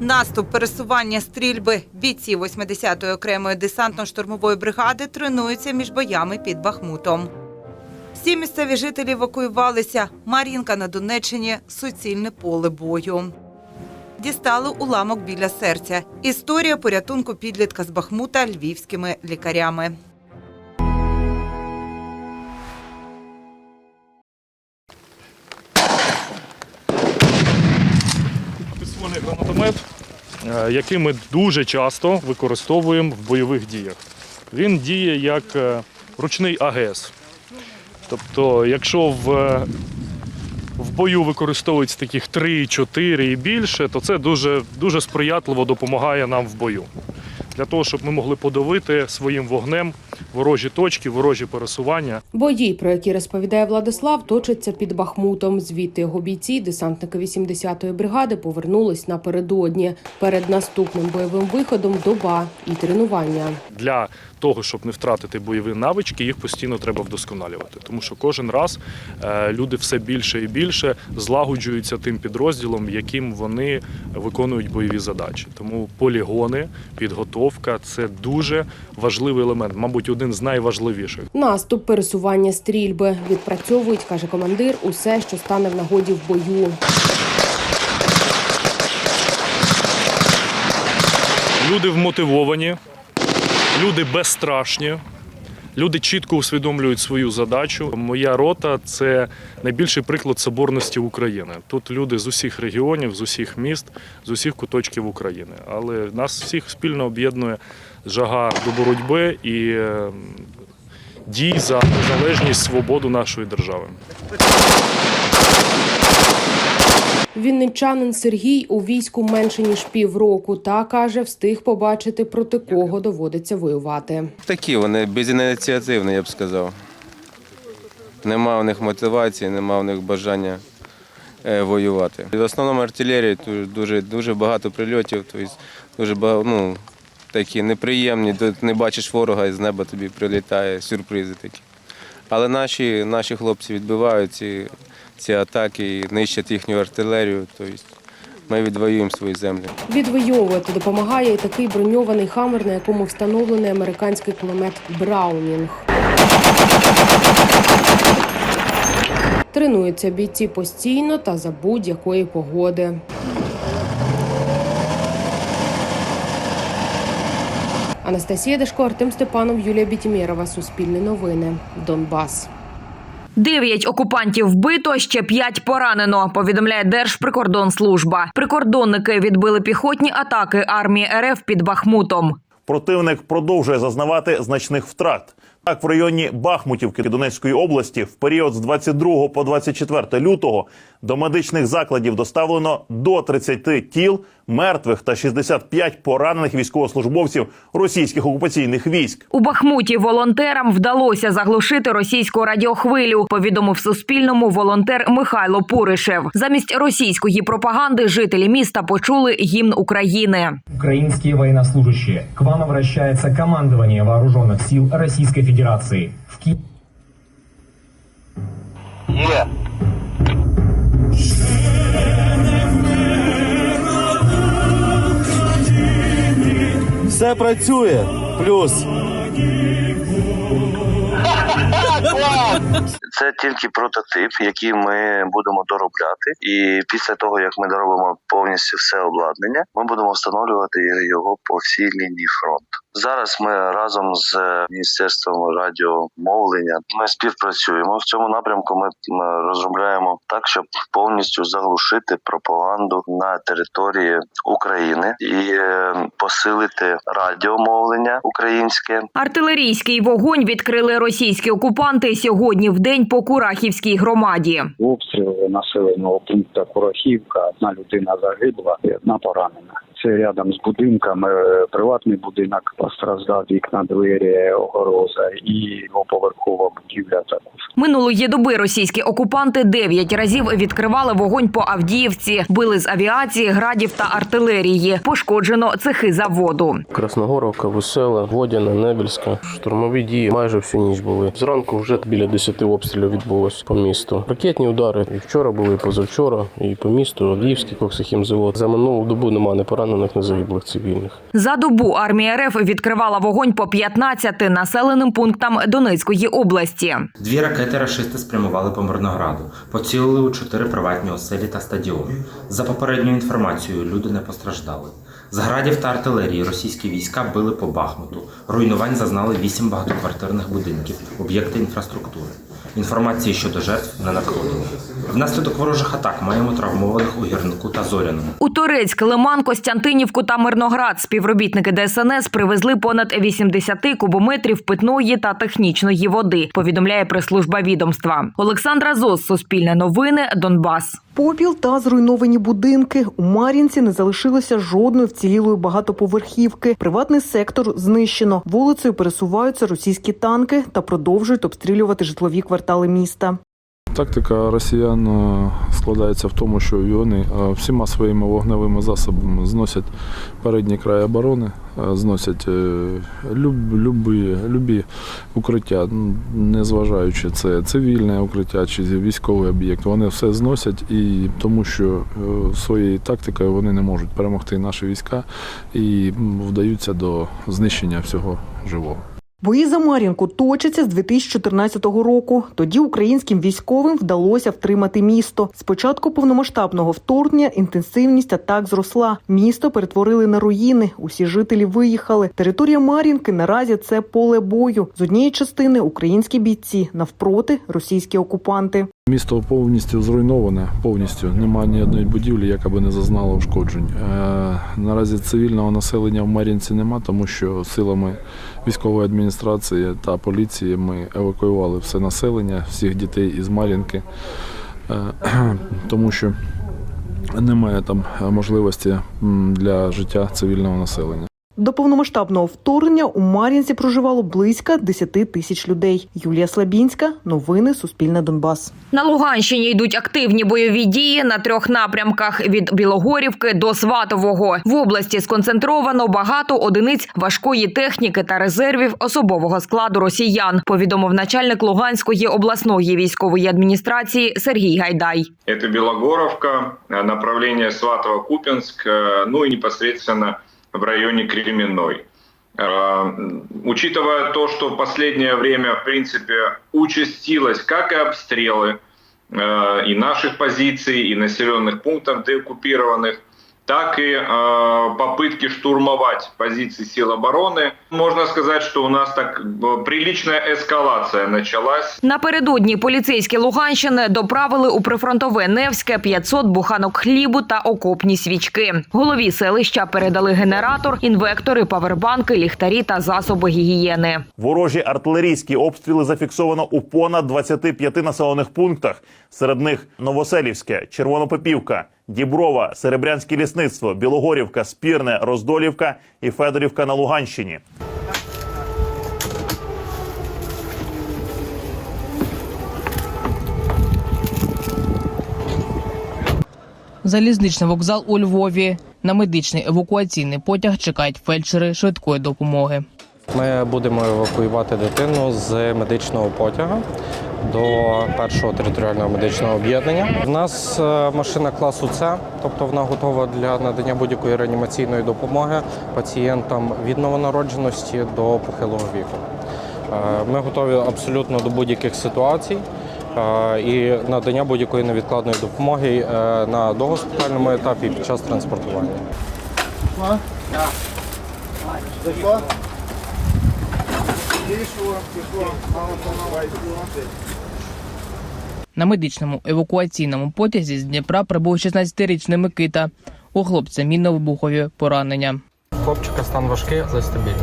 Наступ, пересування, стрільби. Бійці 80-ї окремої десантно-штурмової бригади тренуються між боями під Бахмутом. Всі місцеві жителі евакуювалися. Мар'їнка на Донеччині суцільне поле бою. Дістали уламок біля серця. Історія порятунку підлітка з Бахмута львівськими лікарями. Підствольний гранатомет, який ми дуже часто використовуємо в бойових діях. Він діє як е, ручний АГС. Тобто, якщо в, е, в бою використовується таких 3, 4 і більше, то це дуже, дуже сприятливо допомагає нам в бою. Для того, щоб ми могли подавити своїм вогнем ворожі точки, ворожі пересування. Бої, про які розповідає Владислав, точаться під Бахмутом. Звідти його бійці, десантники 80-ї бригади, повернулись напередодні. Перед наступним бойовим виходом доба і тренування. для того, щоб не втратити бойові навички, їх постійно треба вдосконалювати. Тому що кожен раз е, люди все більше і більше злагоджуються тим підрозділом, яким вони виконують бойові задачі. Тому полігони, підготовка це дуже важливий елемент, мабуть, один з найважливіших. Наступ, пересування, стрільби відпрацьовують, каже командир, усе, що стане в нагоді в бою. Люди вмотивовані, люди безстрашні. Люди чітко усвідомлюють свою задачу. Моя рота це найбільший приклад соборності України. Тут люди з усіх регіонів, з усіх міст, з усіх куточків України. Але нас всіх спільно об'єднує жага до боротьби і е, дій за незалежність, свободу нашої держави. Вінничанин Сергій у війську менше ніж півроку. Та каже, встиг побачити проти кого доводиться воювати. Такі вони безініціативні, я б сказав. Нема в них мотивації, нема в них бажання е, воювати. В основному артилерії дуже, дуже багато прильотів, тобто дуже багато, ну, такі неприємні. Тут не бачиш ворога і з неба тобі прилітає сюрпризи такі. Але наші, наші хлопці відбивають ці, ці атаки і нищать їхню артилерію. Тобто ми відвоюємо свої землі. Відвоювати допомагає і такий броньований хамер, на якому встановлений американський кулемет Браунінг. Тренуються бійці постійно та за будь-якої погоди. Анастасія Дешко, Артем Степанов, Юлія Бітімєрова. Суспільне новини. Донбас. Дев'ять окупантів вбито, ще п'ять поранено. Повідомляє Держприкордонслужба. Прикордонники відбили піхотні атаки армії РФ під Бахмутом. Противник продовжує зазнавати значних втрат. Так, в районі Бахмутівки Донецької області в період з 22 по 24 лютого до медичних закладів доставлено до 30 тіл мертвих та 65 поранених військовослужбовців російських окупаційних військ. У Бахмуті волонтерам вдалося заглушити російську радіохвилю. Повідомив Суспільному волонтер Михайло Пуришев. Замість російської пропаганди жителі міста почули гімн України. Украинские военнослужащие, к вам обращается командование вооруженных сил Российской Федерации. В Ки... Все працює. Плюс. Це тільки прототип, який ми будемо доробляти. І після того, як ми доробимо повністю все обладнання, ми будемо встановлювати його по всій лінії фронту. Зараз ми разом з міністерством радіомовлення ми співпрацюємо в цьому напрямку. Ми розробляємо так, щоб повністю заглушити пропаганду на території України і е, посилити радіомовлення українське Артилерійський вогонь відкрили російські окупанти сьогодні в день по Курахівській громаді. обстріли населеного пункту Порохівка. Одна людина загибла і одна поранена. Це рядом з будинками, приватний будинок. Постраждав вікна, двері, огороза і двоповерхова будівля також. Минулої доби російські окупанти дев'ять разів відкривали вогонь по Авдіївці, били з авіації, градів та артилерії. Пошкоджено цехи заводу. Красногоровка, Весела, Водяна, Небельська. Штурмові дії майже всю ніч були. Зранку вже біля 10 обстрілів відбулось по місту. Ракетні удари і вчора були, і позавчора, і по місту, Авдіївський коксохімзавод. За минулу добу немає не поранених, не загиблих цивільних. За добу армія РФ відкривала вогонь по 15 населеним пунктам Донецької області. Дві ракети рашисти спрямували по Мирнограду, поцілили у чотири приватні оселі та стадіон. За попередньою інформацією, люди не постраждали. З градів та артилерії російські війська били по Бахмуту. Руйнувань зазнали вісім багатоквартирних будинків, об'єкти інфраструктури. Інформації щодо жертв не надходило. Внаслідок ворожих атак маємо травмованих у гірнику та зоряному. У Торецьк, Лиман, Костянтинівку та Мирноград співробітники ДСНС привезли понад 80 кубометрів питної та технічної води. Повідомляє прес-служба відомства. Олександра Зос, Суспільне новини, Донбас. Попіл та зруйновані будинки. У Мар'їнці не залишилося жодної вцілілої багатоповерхівки. Приватний сектор знищено. Вулицею пересуваються російські танки та продовжують обстрілювати житлові квартали міста. Тактика росіян е, складається в тому, що вони е, всіма своїми вогневими засобами зносять передній край оборони, е, зносять люб, любі, любі укриття, незважаючи це цивільне укриття чи військовий об'єкт. Вони все зносять і тому, що своєю тактикою вони не можуть перемогти наші війська і вдаються до знищення всього живого. Бої за Мар'їнку точаться з 2014 року. Тоді українським військовим вдалося втримати місто. З початку повномасштабного вторгнення інтенсивність атак зросла. Місто перетворили на руїни. Усі жителі виїхали. Територія Мар'їнки наразі це поле бою. З однієї частини українські бійці, навпроти російські окупанти. Місто повністю зруйноване, повністю немає ні одної будівлі, яка би не зазнала ушкоджень. Е, наразі цивільного населення в Мар'їнці нема, тому що силами військової адміністрації та поліції ми евакуювали все населення, всіх дітей із Мар'їнки, е, тому що немає там можливості для життя цивільного населення. До повномасштабного вторгнення у Мар'їнці проживало близько 10 тисяч людей. Юлія Слабінська, новини Суспільне Донбас. На Луганщині йдуть активні бойові дії на трьох напрямках від Білогорівки до Сватового. В області сконцентровано багато одиниць важкої техніки та резервів особового складу росіян. Повідомив начальник Луганської обласної військової адміністрації Сергій Гайдай. Это Белогоровка, э, направление Сватово-Купинск, э, ну и непосредственно в районе Кременной. Э, Учитывая то, что в последнее время, в принципе, участилось как и обстрелы э, и наших позиций, и населенных пунктов деоккупированных, так и э, попытки штурмовать позиции сил обороны. Можно сказать, что у нас так э, приличная эскалация началась. Напередодні поліцейські Луганщини доправили у прифронтове Невське 500 буханок хлібу та окопні свічки. Голові селища передали генератор, інвектори, павербанки, ліхтарі та засоби гігієни. Ворожі артилерійські обстріли зафіксовано у понад 25 населених пунктах. Серед них Новоселівське, Червонопопівка, Діброва, Серебрянське лісництво, Білогорівка, Спірне, Роздолівка і Федорівка на Луганщині. Залізничний вокзал у Львові. На медичний евакуаційний потяг чекають фельдшери швидкої допомоги. Ми будемо евакуювати дитину з медичного потяга до першого територіального медичного об'єднання. У нас е, машина класу С, тобто вона готова для надання будь-якої реанімаційної допомоги пацієнтам від новонародженості до похилого віку. Е, Ми готові абсолютно до будь-яких ситуацій е, і надання будь-якої невідкладної допомоги на догоспітальному етапі під час транспортування. На медичному евакуаційному потязі з Дніпра прибув 16-річний Микита. У хлопця мінно-вибухові поранення. Хлопчика стан важкий, але стабільний.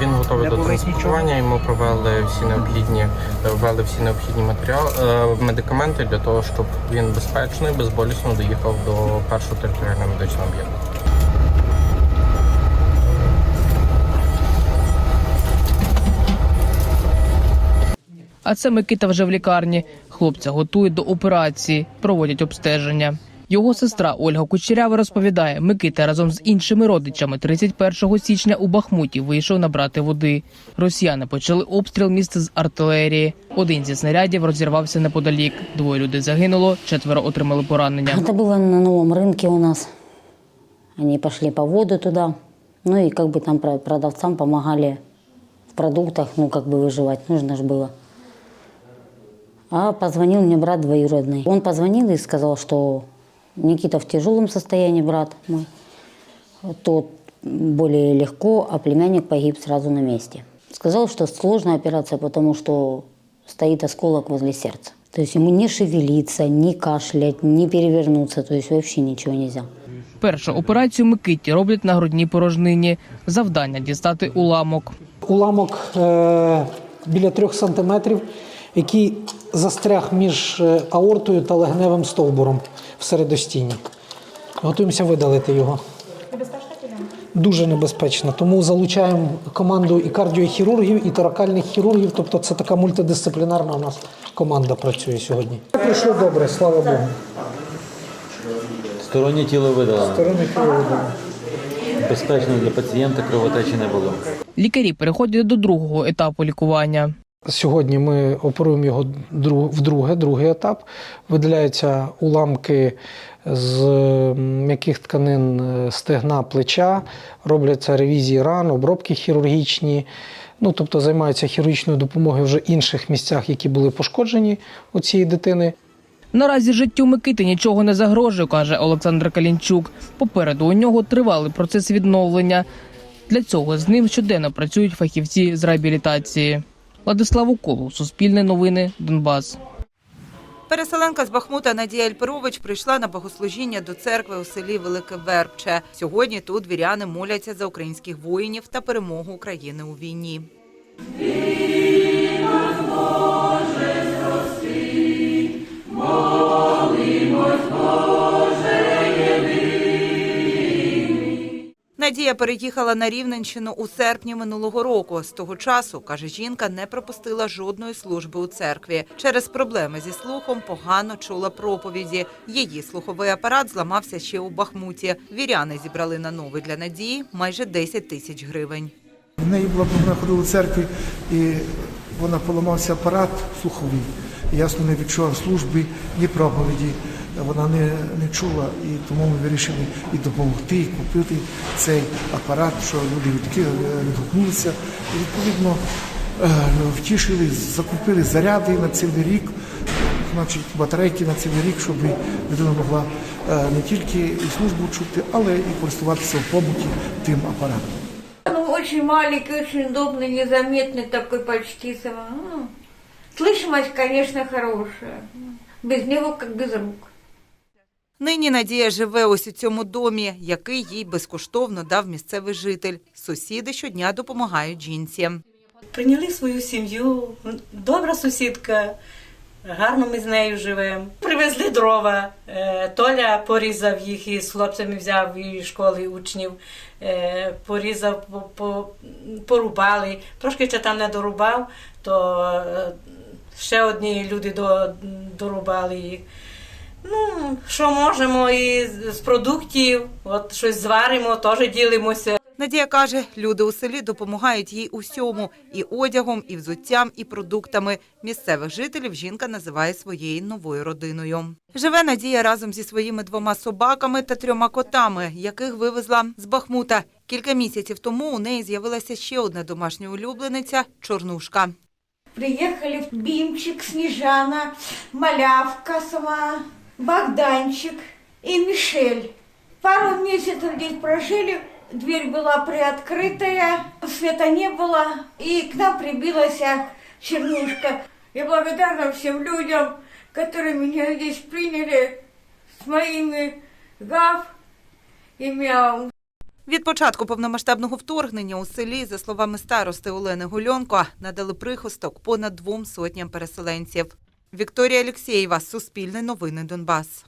Він готовий до транспортування. Йому провели всі необхідні, ввели всі необхідні матеріали, е, медикаменти для того, щоб він безпечно і безболісно доїхав до першого територіального медичного об'єкту. А це Микита вже в лікарні. Хлопця готують до операції, проводять обстеження. Його сестра Ольга Кучерява розповідає, Микита разом з іншими родичами 31 січня у Бахмуті вийшов набрати води. Росіяни почали обстріл міста з артилерії. Один зі снарядів розірвався неподалік. Двоє людей загинуло, четверо отримали поранення. Это было на новом рынке у нас. Они пошли по воду туда. Ну и как бы там про- продавцам помогали в продуктах, ну как бы выживать, нужно же было. А позвонил мне брат двоюродный. Он позвонил и сказал, что Никита в тяжелом состоянии, брат мой. Тот более легко, а племянник погиб сразу на месте. Сказал, что сложная операция, потому что стоит осколок возле сердца. То есть ему не шевелиться, не кашлять, не перевернуться, то есть вообще ничего нельзя. Першу операцію Микиті роблять на грудній порожнині. Завдання дістати уламок. Уламок е, біля трьох сантиметрів, який застряг між е, аортою та легневим стовбуром в середостіні. Готуємося видалити його. Дуже небезпечно. Тому залучаємо команду і кардіохірургів, і торакальних хірургів. Тобто це така мультидисциплінарна у нас команда працює сьогодні. Прийшло добре, слава Богу. Стороннє тіло видалено. Сторони хірургів. Безпечно для пацієнта кровотечі не було. Лікарі переходять до другого етапу лікування. Сьогодні ми оперуємо його дру- вдруге, другий етап. Видаляються уламки з м'яких тканин е, стегна, плеча, робляться ревізії ран, обробки хірургічні. Ну, тобто займаються хірургічною допомогою вже інших місцях, які були пошкоджені у цієї дитини. Наразі життю Микити нічого не загрожує, каже Олександр Калінчук. Попереду у нього тривалий процес відновлення. Для цього з ним щоденно працюють фахівці з реабілітації. Владислав Уколов, Суспільне новини, Донбас. Переселенка з Бахмута Надія Ельперович прийшла на богослужіння до церкви у селі Велике Вербче. Сьогодні тут віряни моляться за українських воїнів та перемогу України у війні. Надія переїхала на Рівненщину у серпні минулого року. З того часу, каже жінка, не пропустила жодної служби у церкві. Через проблеми зі слухом погано чула проповіді. Її слуховий апарат зламався ще у Бахмуті. Віряни зібрали на новий для Надії майже 10 тисяч гривень. В неї була вона ходила в церкві, і вона поламався апарат слуховий. Ясно, не відчула служби, ні проповіді Вона не, не чула, і тому ми вирішили і допомогти, і купити цей апарат, що люди відки- відгукнулися. І відповідно е, втішили, закупили заряди на цілий рік, значить батарейки на цілий рік, щоб людина могла е, не тільки і службу чути, але і користуватися в побуті тим апаратом. Ну, очень маленький, очень удобный, незаметный такой почти. сам- ну, Слышимость, конечно, хорошая. Без него как без рук. Нині Надія живе ось у цьому домі, який їй безкоштовно дав місцевий житель. Сусіди щодня допомагають жінці. Прийняли свою сім'ю, добра сусідка, гарно ми з нею живемо. Привезли дрова. е, Толя порізав їх і з хлопцями взяв із школи учнів, е, порізав, по- по- порубали. Трошки ще там не дорубав, то е, ще одні люди дорубали їх. Ну, що можемо і з продуктів, от щось зваримо, теж ділимося. Надія каже, люди у селі допомагають їй усьому – і одягом, і взуттям, і продуктами. Місцевих жителів жінка називає своєю новою родиною. Живе Надія разом зі своїми двома собаками та трьома котами, яких вивезла з Бахмута. Кілька місяців тому у неї з'явилася ще одна домашня улюблениця – чорнушка. Приехали Бимчик, Снежана, Малявка сама, Богданчик и Мишель. Пару месяцев здесь прожили, дверь была приоткрытая, света не было, и к нам прибилась чернушка. Я благодарна всем людям, которые меня здесь приняли с моими гав и мяу. Від початку повномасштабного вторгнення у селі, за словами старости Олени Гульонко, надали прихисток понад двом сотням переселенців. Вікторія Алєксєєва, Суспільне новини Донбас.